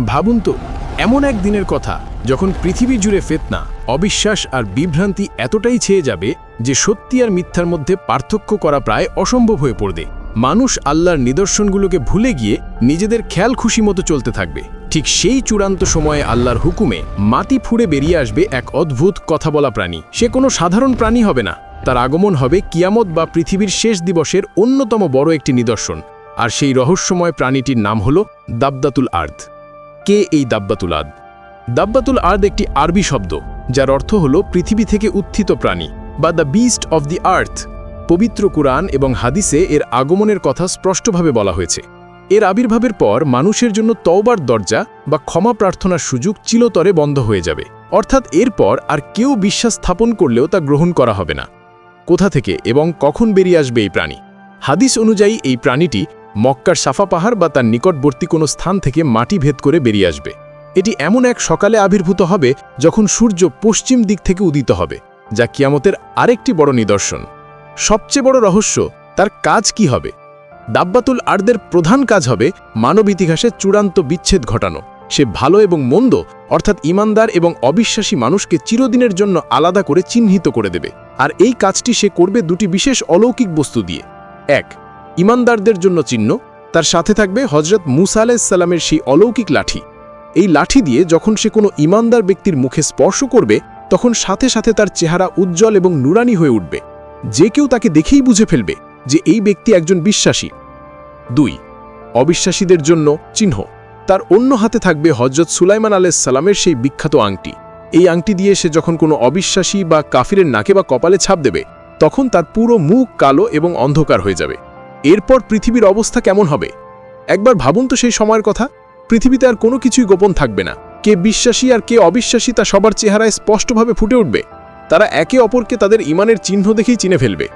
ভাবুন তো, এমন এক দিনের কথা, যখন পৃথিবী জুড়ে ফেতনা, অবিশ্বাস আর বিভ্রান্তি এতটাই ছেয়ে যাবে যে সত্যি আর মিথ্যার মধ্যে পার্থক্য করা প্রায় অসম্ভব হয়ে পড়বে। মানুষ আল্লাহর নিদর্শনগুলোকে ভুলে গিয়ে নিজেদের খেয়াল খুশি মতো চলতে থাকবে। ঠিক সেই চূড়ান্ত সময়ে আল্লাহর হুকুমে মাটি ফুঁড়ে বেরিয়ে আসবে এক অদ্ভুত কথা বলা প্রাণী। সে কোনো সাধারণ প্রাণী হবে না। তার আগমন হবে কিয়ামত বা পৃথিবীর শেষ দিবসের অন্যতম বড় একটি নিদর্শন। আর সেই রহস্যময় প্রাণীটির নাম হল দাবদাতুল আর্দ। কে এই দাব্বাতুল আদ? দাব্বাতুল আদ একটি আরবি শব্দ, যার অর্থ হল পৃথিবী থেকে উত্থিত প্রাণী, বা the beast of the earth. পবিত্র কুরআন এবং হাদিসে এর আগমনের কথা স্পষ্টভাবে বলা হয়েছে। এর আবির্ভাবের পর মানুষের জন্য তওবার দরজা বা ক্ষমা প্রার্থনার সুযোগ চিলতরে বন্ধ হয়ে যাবে। অর্থাৎ এরপর আর কেউ বিশ্বাস স্থাপন করলেও তা গ্রহণ করা হবে না। কোথা থেকে এবং কখন বেরিয়ে আসবে এই প্রাণী? হাদিস অনুযায়ী এই প্রাণীটি মক্কার সাফা পাহাড় বা তার নিকটবর্তী কোনো স্থান থেকে মাটি ভেদ করে বেরিয়ে আসবে। এটি এমন এক সকালে আবির্ভূত হবে যখন সূর্য পশ্চিম দিক থেকে উদিত হবে, যা কিয়ামতের আরেকটি বড় নিদর্শন। সবচেয়ে বড় রহস্য, তার কাজ কি হবে? দাব্বাতুল আর্দের প্রধান কাজ হবে মানব ইতিহাসে চূড়ান্ত বিচ্ছেদ ঘটানো। সে ভালো এবং মন্দ, অর্থাৎ ইমানদার এবং অবিশ্বাসী মানুষকে চিরদিনের জন্য আলাদা করে চিহ্নিত করে দেবে। আর এই কাজটি সে করবে দুটি বিশেষ অলৌকিক বস্তু দিয়ে। এক ইমানদারদের জন্য চিহ্ন, তার সাথে থাকবে হজরত মুসা আলাইসাল্লামের সেই অলৌকিক লাঠি। এই লাঠি দিয়ে যখন সে কোনো ইমানদার ব্যক্তির মুখে স্পর্শ করবে, তখন সাথে সাথে তার চেহারা উজ্জ্বল এবং নুরানি হয়ে উঠবে। যে কেউ তাকে দেখেই বুঝে ফেলবে যে এই ব্যক্তি একজন বিশ্বাসী। দুই, অবিশ্বাসীদের জন্য চিহ্ন। তার অন্য হাতে থাকবে হজরত সুলাইমান আলাইসাল্লামের সেই বিখ্যাত আংটি। এই আংটি দিয়ে সে যখন কোনো অবিশ্বাসী বা কাফিরের নাকে বা কপালে ছাপ দেবে, তখন তার পুরো মুখ কালো এবং অন্ধকার হয়ে যাবে। এরপর পৃথিবীর অবস্থা কেমন হবে? একবার ভাবুন তো সেই সময়ের কথা। পৃথিবীতে আর কোনো কিছুই গোপন থাকবে না। কে বিশ্বাসী আর কে অবিশ্বাসী তা সবার চেহারায় স্পষ্টভাবে ফুটে উঠবে। তারা একে অপরকে তাদের ইমানের চিহ্ন দেখেই চিনে ফেলবে।